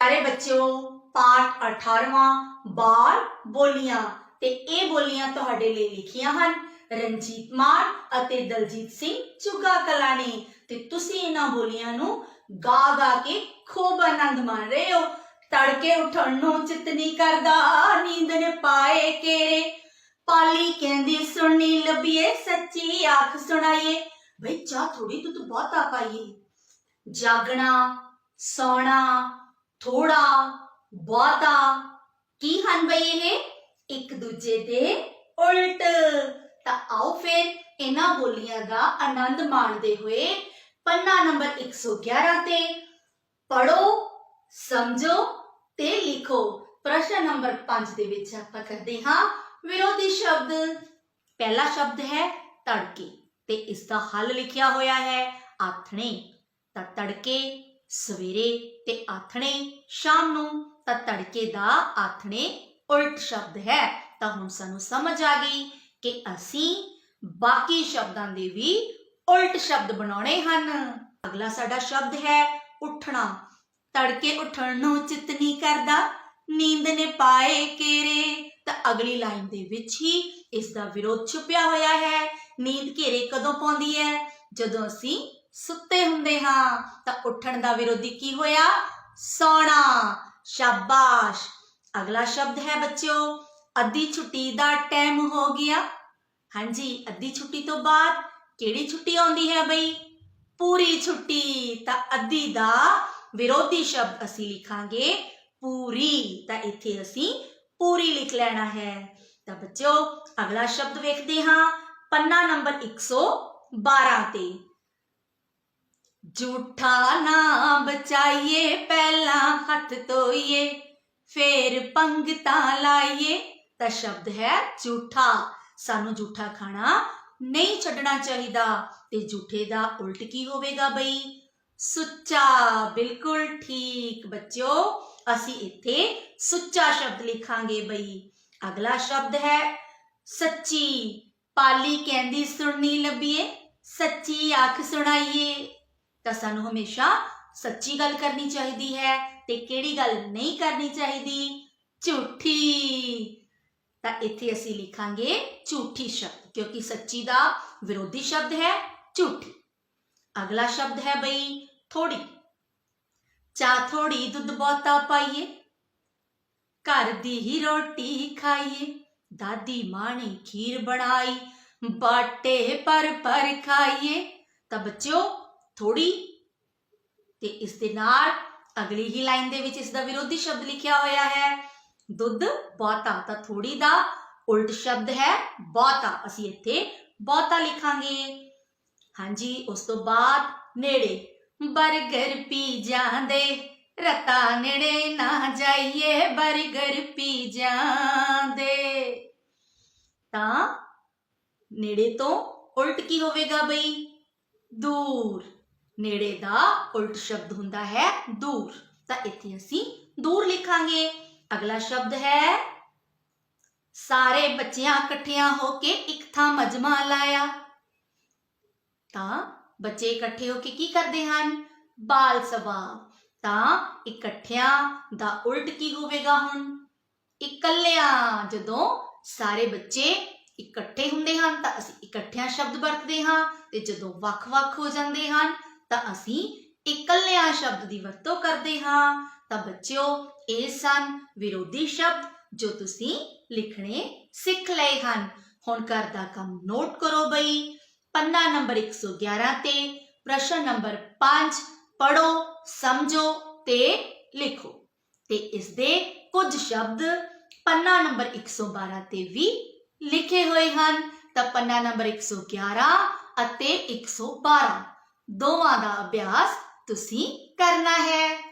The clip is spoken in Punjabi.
ਪਿਆਰੇ ਬੱਚਿਓ, ਪਾਠ 18ਵਾਂ ਬਾਲ ਬੋਲੀਆਂ। ਤੇ ਇਹ ਬੋਲੀਆਂ ਤੁਹਾਡੇ ਲਈ ਲਿਖੀਆਂ ਹਨ, ਰਣਜੀਤ ਮਾਨ ਅਤੇ ਦਲਜੀਤ ਸਿੰਘ ਚੁਗਾ ਕਲਾ ਨੇ। ਤੇ ਤੁਸੀਂ ਇਹਨਾਂ ਬੋਲੀਆਂ ਨੂੰ ਗਾ ਗਾ ਕੇ ਖੂਬ ਆਨੰਦ ਮਾਣ ਰਹੇ ਹੋ। ਤੜਕੇ ਉੱਠਣ ਨੂੰ ਚਿੱਤ ਨਹੀਂ ਕਰਦਾ, ਨੀਂਦ ਨੇ ਪਾਏ ਕੇਰੇ। ਪਾਲੀ ਕਹਿੰਦੀ ਸੁਣੀ ਲੱਭੀਏ, ਸੱਚੀ ਆਖ ਸੁਣਾਈਏ। ਬਈ ਚਾਹ ਥੋੜੀ ਤੂੰ ਬਹੁਤਾ ਪਾਈਏ। ਜਾਗਣਾ, ਸੌਣਾ ਥੋੜਾ, ਬਹੁਤਾ। ਕੀ ਹਨ ਬਈ ਇਹ? ਇੱਕ ਦੂਜੇ ਦੇ ਉਲਟ। ਤਾਂ ਆਓ ਫਿਰ ਇਹਨਾਂ ਬੋਲੀਆਂ ਦਾ ਆਨੰਦ ਮਾਣਦੇ ਹੋਏ ਪੰਨਾ ਨੰਬਰ 111 ਤੇ ਪੜੋ ਸਮਝੋ ਤੇ ਲਿਖੋ। ਪ੍ਰਸ਼ਨ ਨੰਬਰ 5 ਦੇ ਵਿੱਚ ਆਪਾਂ ਕਰਦੇ ਹਾਂ, ਵਿਰੋਧੀ ਸ਼ਬਦ। ਪਹਿਲਾ ਸ਼ਬਦ ਹੈ ਤੜਕੇ ਤੇ ਇਸ ਦਾ ਹੱਲ ਲਿਖਿਆ ਹੋਇਆ ਹੈ ਆਥਣੇ। ਤਾਂ ਤੜਕੇ, ਸਵੇਰੇ ਤੇ ਆਥਣੇ ਸ਼ਾਮ ਨੂੰ ਤਾਂ ਤੜਕੇ ਦਾ ਆਥਣੇ ਉਲਟ ਸ਼ਬਦ ਹੈ। ਤਾਂ ਹੁਣ ਸਾਨੂੰ ਸਮਝ ਆ ਗਈ ਕਿ ਅਸੀਂ ਬਾਕੀ ਸ਼ਬਦਾਂ ਦੇ ਵੀ ਉਲਟ ਸ਼ਬਦ ਬਣਾਉਣੇ ਹਨ। ਅਗਲਾ ਸਾਡਾ ਸ਼ਬਦ ਹੈ ਉੱਠਣਾ। ਤੜਕੇ ਉੱਠਣ ਨੂੰ ਚਿੱਤ ਨਹੀਂ ਕਰਦਾ, ਨੀਂਦ ਨੇ ਪਾਏ ਕੇਰੇ। ਤਾਂ ਅਗਲੀ ਲਾਈਨ ਦੇ ਵਿੱਚ ਹੀ ਇਸ ਦਾ ਵਿਰੋਧ ਛੁਪਿਆ ਹੋਇਆ ਹੈ। ਨੀਂਦ ਘੇਰੇ ਕਦੋਂ ਪਾਉਂਦੀ ਹੈ? ਜਦੋਂ ਅਸੀਂ ਸੁੱਤੇ ਹੁੰਦੇ ਹਾਂ, ਤਾਂ ਉੱਠਣ ਦਾ ਵਿਰੋਧੀ ਕੀ ਹੋਇਆ? ਸੌਣਾ। ਸ਼ਾਬਾਸ਼। ਅਗਲਾ ਸ਼ਬਦ ਹੈ ਬੱਚਿਓ, ਅੱਧੀ ਛੁੱਟੀ ਦਾ ਟਾਈਮ ਹੋ ਗਿਆ। ਹਾਂਜੀ, ਅੱਧੀ ਛੁੱਟੀ ਤੋਂ ਬਾਅਦ ਕਿਹੜੀ ਛੁੱਟੀ ਆਉਂਦੀ ਹੈ ਬਈ? ਪੂਰੀ ਛੁੱਟੀ। ਤਾਂ ਅੱਧੀ ਦਾ ਵਿਰੋਧੀ ਸ਼ਬਦ ਅਸੀਂ ਲਿਖਾਂਗੇ ਪੂਰੀ। ਤਾਂ ਇੱਥੇ ਅਸੀਂ ਪੂਰੀ ਲਿਖ ਲੈਣਾ ਹੈ। ਤਾਂ ਬੱਚਿਓ, ਅਗਲਾ ਸ਼ਬਦ ਵੇਖਦੇ ਹਾਂ। ਪੰਨਾ ਨੰਬਰ 112 ਤੇ। ਝੂਠਾ ਨਾ ਬਚਾਈਏ, ਪਹਿਲਾਂ ਹੱਥ ਧੋਈਏ, ਫੇਰ ਪੰਗਤਾਂ ਲਾਈਏ। ਤਾਂ ਸ਼ਬਦ ਹੈ ਝੂਠਾ। ਸਾਨੂੰ ਝੂਠਾ ਖਾਣਾ ਨਹੀਂ ਛੱਡਣਾ ਚਾਹੀਦਾ। ਤੇ ਝੂਠੇ ਦਾ ਉਲਟ ਕੀ ਹੋਵੇਗਾ ਬਈ? ਸੁੱਚਾ, ਬਿਲਕੁਲ ਠੀਕ। ਬੱਚਿਓ, ਅਸੀਂ ਇੱਥੇ ਸੁੱਚਾ ਸ਼ਬਦ ਲਿਖਾਂਗੇ ਬਈ। ਅਗਲਾ ਸ਼ਬਦ ਹੈ ਸੱਚੀ। ਪਾਲੀ ਕਹਿੰਦੀ ਸੁਣਨੀ ਲੱਭੀਏ, ਸੱਚੀ ਅੱਖ ਸੁਣਾਈਏ। ਤਾਂ ਸਾਨੂੰ ਹਮੇਸ਼ਾ ਸੱਚੀ ਗੱਲ ਕਰਨੀ ਚਾਹੀਦੀ ਹੈ ਤੇ ਕਿਹੜੀ ਗੱਲ ਨਹੀਂ ਕਰਨੀ ਚਾਹੀਦੀ ਝੂਠੀ ਤਾਂ ਇੱਥੇ ਅਸੀਂ ਲਿਖਾਂਗੇ ਝੂਠੀ ਸ਼ਬਦ ਕਿਉਂਕਿ ਸੱਚੀ ਦਾ ਵਿਰੋਧੀ ਸ਼ਬਦ ਹੈ ਝੂਠੀ ਅਗਲਾ ਸ਼ਬਦ ਹੈ ਬਈ ਥੋੜੀ ਚਾਹ ਥੋੜੀ ਦੁੱਧ ਬਹੁਤਾ ਪਾਈਏ ਘਰ ਦੀ ਹੀ ਰੋਟੀ ਖਾਈਏ ਦਾਦੀ ਮਾਂ ਨੇ ਖੀਰ ਬਣਾਈ ਬਾਟੇ ਪਰ ਪਰ ਖਾਈਏ ਤਾਂ ਬੱਚਿਓ ਥੋੜੀ ਤੇ ਇਸ ਦੇ ਨਾਲ ਅਗਲੀ ਹੀ ਲਾਈਨ ਦੇ ਵਿੱਚ ਇਸ ਦਾ ਵਿਰੋਧੀ ਸ਼ਬਦ ਲਿਖਿਆ ਹੋਇਆ ਹੈ। ਦੁੱਧ ਬਹੁਤਾ ਤਾਂ ਥੋੜੀ ਦਾ, ਉਲਟ ਸ਼ਬਦ ਹੈ ਬਹੁਤਾ। ਅਸੀਂ ਇੱਥੇ ਬਹੁਤਾ ਲਿਖਾਂਗੇ। ਹਾਂਜੀ, ਉਸ ਤੋਂ ਬਾਅਦ ਨੇੜੇ ਬਰਗਰ ਪੀ ਜਾਂਦੇ ਰਤਾ ਨੇੜੇ ਨਾ ਜਾਈਏ ਬਰਗਰ ਪੀ ਜਾਂਦੇ ਤਾਂ ਨੇੜੇ ਤੋਂ ਉਲਟ ਕੀ ਹੋਵੇਗਾ ਬਈ? ਦੂਰ। ਨੇੜੇ ਦਾ ਉਲਟ ਸ਼ਬਦ ਹੁੰਦਾ ਹੈ ਦੂਰ। ਤਾਂ ਇੱਥੇ ਅਸੀਂ ਦੂਰ ਲਿਖਾਂਗੇ। ਅਗਲਾ ਸ਼ਬਦ ਹੈ, ਸਾਰੇ ਬੱਚਿਆਂ ਇਕੱਠਿਆਂ ਹੋ ਕੇ ਇੱਕ ਥਾਂ ਮਜਮਾ ਲਾਇਆ। ਤਾਂ ਬੱਚੇ ਇਕੱਠੇ ਹੋ ਕੇ ਕੀ ਕਰਦੇ ਹਨ? ਬਾਲ ਸਭਾ। ਤਾਂ ਇਕੱਠਿਆਂ ਦਾ ਉਲਟ ਕੀ ਹੋਵੇਗਾ ਹੁਣ? ਇਕੱਲਿਆਂ। ਜਦੋਂ ਸਾਰੇ ਬੱਚੇ ਇਕੱਠੇ ਹੁੰਦੇ ਹਨ, ਤਾਂ ਅਸੀਂ ਇਕੱਠਿਆਂ ਸ਼ਬਦ ਵਰਤਦੇ ਹਾਂ ਤੇ ਜਦੋਂ ਵੱਖ-ਵੱਖ ਹੋ ਜਾਂਦੇ ਹਨ ਤਾਂ ਅਸੀਂ ਇਕੱਲਿਆਂ ਸ਼ਬਦ ਦੀ ਵਰਤੋਂ ਕਰਦੇ ਹਾਂ। ਤਾਂ ਬੱਚਿਓ, ਇਹ ਸਨ ਵਿਰੋਧੀ ਸ਼ਬਦ ਜੋ ਤੁਸੀਂ ਲਿਖਣੇ ਸਿੱਖ ਲਏ ਹਨ। ਹੁਣ ਘਰ ਦਾ ਕੰਮ ਨੋਟ ਕਰੋ ਬਈ। ਪੰਨਾ ਨੰਬਰ 111 ਤੇ ਪ੍ਰਸ਼ਨ ਨੰਬਰ 5 ਪੜੋ ਸਮਝੋ ਤੇ ਲਿਖੋ। ਤੇ ਇਸ ਦੇ ਕੁਝ ਸ਼ਬਦ ਪੰਨਾ ਨੰਬਰ 112 ਤੇ ਵੀ ਲਿਖੇ ਹੋਏ ਹਨ। ਤਾਂ ਪੰਨਾ ਨੰਬਰ 111 ਅਤੇ 112 ਦੋਵਾਂ ਦਾ ਅਭਿਆਸ ਤੁਸੀਂ ਕਰਨਾ ਹੈ।